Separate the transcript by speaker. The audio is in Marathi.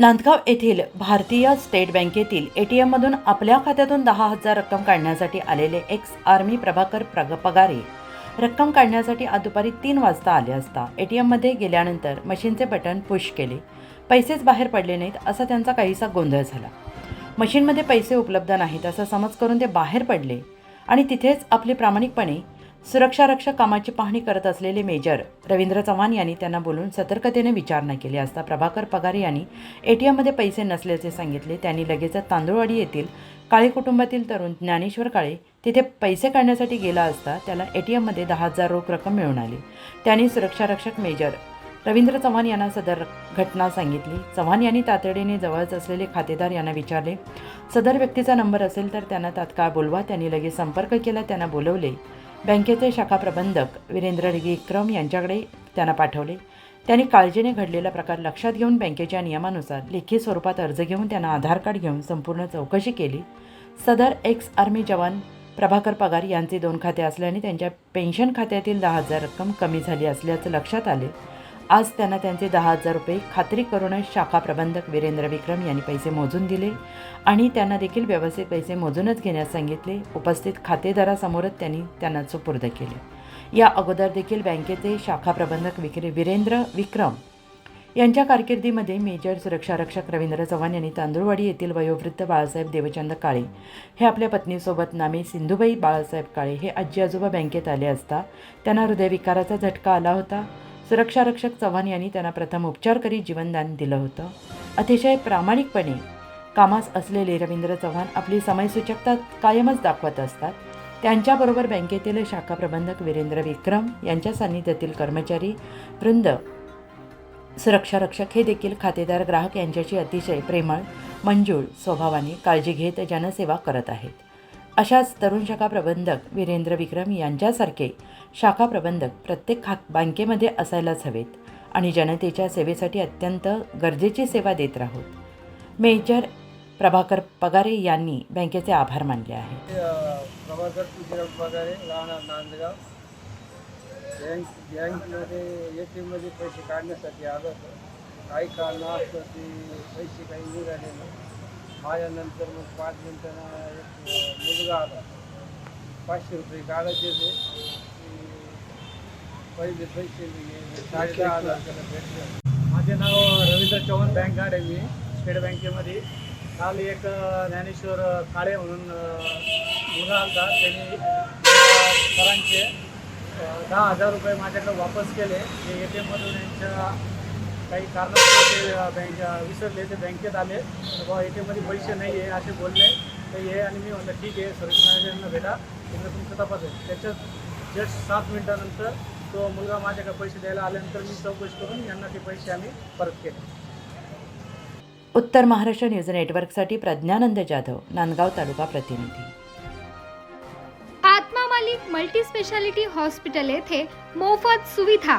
Speaker 1: नांदगाव येथील भारतीय स्टेट बँकेतील ए टी एममधून आपल्या खात्यातून दहा हजार रक्कम काढण्यासाठी आलेले एक्स आर्मी प्रभाकर प्रग पगारे. रक्कम काढण्यासाठी आज दुपारी तीन वाजता आले असता ए टी एममध्ये गेल्यानंतर मशीनचे बटन पुश केले. पैसेच बाहेर पडले नाहीत असा त्यांचा काहीसा गोंधळ झाला. मशीनमध्ये पैसे उपलब्ध नाहीत असं समज करून ते बाहेर पडले. आणि तिथेच आपले प्रामाणिकपणे सुरक्षा रक्षक कामाची पाहणी करत असलेले मेजर रवींद्र चव्हाण यांनी त्यांना बोलून सतर्कतेने विचारणा केली असता प्रभाकर पगारे यांनी ए टी एममध्ये पैसे नसल्याचे सांगितले. त्यांनी लगेचच तांदूळवाडी येथील काळे कुटुंबातील तरुण ज्ञानेश्वर काळे तिथे पैसे काढण्यासाठी गेला असता त्याला ए टी एममध्ये दहा हजार रोख रक्कम मिळून आली. त्यांनी सुरक्षा रक्षक मेजर रवींद्र चव्हाण यांना सदर घटना सांगितली. चव्हाण यांनी तातडीने जवळच असलेले खातेदार यांना विचारले सदर व्यक्तीचा नंबर असेल तर त्यांना तात्काळ बोलवा त्यांनी लगेच संपर्क केला. त्यांना बोलवले बँकेचे शाखा प्रबंधक वीरेंद्र विक्रम यांच्याकडे त्यांना पाठवले. त्यांनी काळजीने घडलेला प्रकार लक्षात घेऊन बँकेच्या नियमानुसार लेखी स्वरूपात अर्ज घेऊन त्यांना आधार कार्ड घेऊन संपूर्ण चौकशी केली. सदर एक्स आर्मी जवान प्रभाकर पगार यांचे दोन खाते असल्याने त्यांच्या पेन्शन खात्यातील दहा हजार रक्कम कमी झाली असल्याचं लक्षात आले. आज त्यांना त्यांचे दहा हजार रुपये खात्री करूनच शाखा प्रबंधक वीरेंद्र विक्रम यांनी पैसे मोजून दिले आणि त्यांना देखील व्यवस्थित पैसे मोजूनच घेण्यास सांगितले. उपस्थित खातेदारासमोरच त्यांनी त्यांना सुपूर्द केले. या अगोदर देखील बँकेचे शाखा प्रबंधक विक्रे वीरेंद्र विक्रम यांच्या कारकिर्दीमध्ये मेजर सुरक्षारक्षक रवींद्र चव्हाण यांनी तांदूळवाडी येथील वयोवृद्ध बाळासाहेब देवचंद काळे हे आपल्या पत्नीसोबत नामे सिंधुबाई बाळासाहेब काळे हे आजी आजोबा बँकेत आले असता त्यांना हृदयविकाराचा झटका आला होता. सुरक्षारक्षक चव्हाण यांनी त्यांना प्रथम उपचार करीत जीवनदान दिलं होतं. अतिशय प्रामाणिकपणे कामास असलेले रवींद्र चव्हाण आपली समयसूचकता कायमच दाखवत असतात. त्यांच्याबरोबर बँकेतील शाखा प्रबंधक वीरेंद्र विक्रम यांच्या सान्निध्यातील कर्मचारी वृंद सुरक्षारक्षक हे देखील खातेदार ग्राहक यांच्याशी अतिशय प्रेमळ मंजूळ स्वभावाने काळजी घेत जनसेवा करत आहेत. अशाच तरुण शाखा प्रबंधक वीरेंद्र विक्रम यांच्यासारखे शाखा प्रबंधक प्रत्येक खा बँकेमध्ये असायलाच हवेत आणि जनतेच्या सेवेसाठी अत्यंत गरजेची सेवा देत राहोत. मेजर प्रभाकर पगारे यांनी बँकेचे आभार मानले आहेत.
Speaker 2: प्रभाकर तुझ्या पगारे राहणार नांदगाव. बँक बँकमध्ये ए टी एममध्ये पैसे काढण्यासाठी आलं होतो. काही कारण असतं की पैसे काही निघाले नाही. माझ्यानंतर मग पाच मिनिटांना एक मुलगा आला. पाचशे रुपये काढायचे ते पहिले पैसे साडे दहा हजार त्याला भेटले.
Speaker 3: माझे नाव रवींद्र चव्हाण बँक गार्ड आहे मी स्टेट बँकेमध्ये. काल एक ज्ञानेश्वर काळे म्हणून मुलगा आलता. त्यांनी सरांचे दहा हजार रुपये माझ्याकडे वापस केले. जे ए टी एममधून यांच्या काही कारणास्तव ते बँक विसरले. ते बँकेत आले. ए टी एममध्ये पैसे नाही आहे असे बोलले. तर ये आणि मी म्हणलं ठीक आहे सर्विस मॅनेजरना भेटा. तिकडे तुमचं तपास आहे. त्याच्यात जस्ट सात मिनिटानंतर तो मुलगा माझ्याकडे पैसे द्यायला आल्यानंतर मी चौकशी करून यांना ते पैसे आम्ही परत केले.
Speaker 1: उत्तर महाराष्ट्र न्यूज नेटवर्कसाठी प्रज्ञानंद जाधव नांदगाव तालुका प्रतिनिधी.
Speaker 4: Atma Malik multi speciality hospital येथे मोफत सुविधा.